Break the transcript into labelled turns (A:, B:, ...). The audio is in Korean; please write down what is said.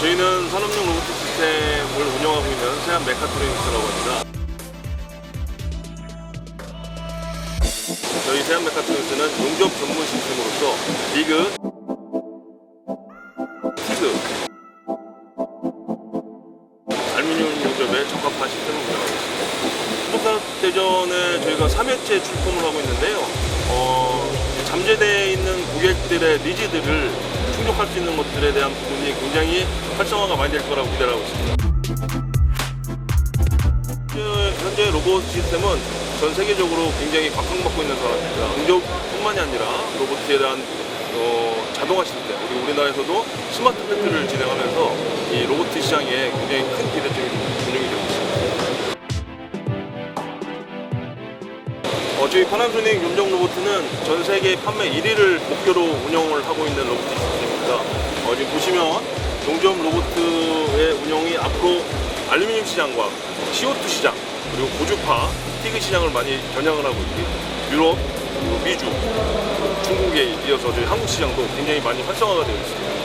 A: 저희는 산업용 로봇 시스템을 운영하고 있는 세안 메카트로닉스라고 합니다. 저희 세안 메카트로닉스는 용접 전문 시스템으로서 리그, 티그, 알루미늄 용접에 적합한 시스템을 운영하고 있습니다. 한국산업대전에 저희가 3회째 출품을 하고 있는데요. 어, 잠재되어 있는 고객들의 니즈들을 충족할 수 있는 것들에 대한 부분이 굉장히 활성화가 많이 될 거라고 기대를 하고 있습니다. 현재- 현재 로봇 시스템은 전 세계적으로 굉장히 각광받고 있는 산업입니다. 공정뿐만이 아니라 로봇에 대한 어, 자동화 시스템, 그리고 우리나라에서도 스마트 팩트를 진행하면서 이 로봇 시장에 굉장히 큰 기대점이 분명히 되고 있습니다. 어, 저희 파나소닉 용접 로봇은 전 세계 판매 1위를 목표로 운영을 하고 있는 로봇. 어, 지금 보시면 용접 로봇의 운영이 앞으로 알루미늄 시장과 CO2 시장 그리고 고주파, 티그 시장을 많이 겨냥을 하고 있고 유럽, 미주, 중국에 이어서 저희 한국 시장도 굉장히 많이 활성화가 되어 있습니다.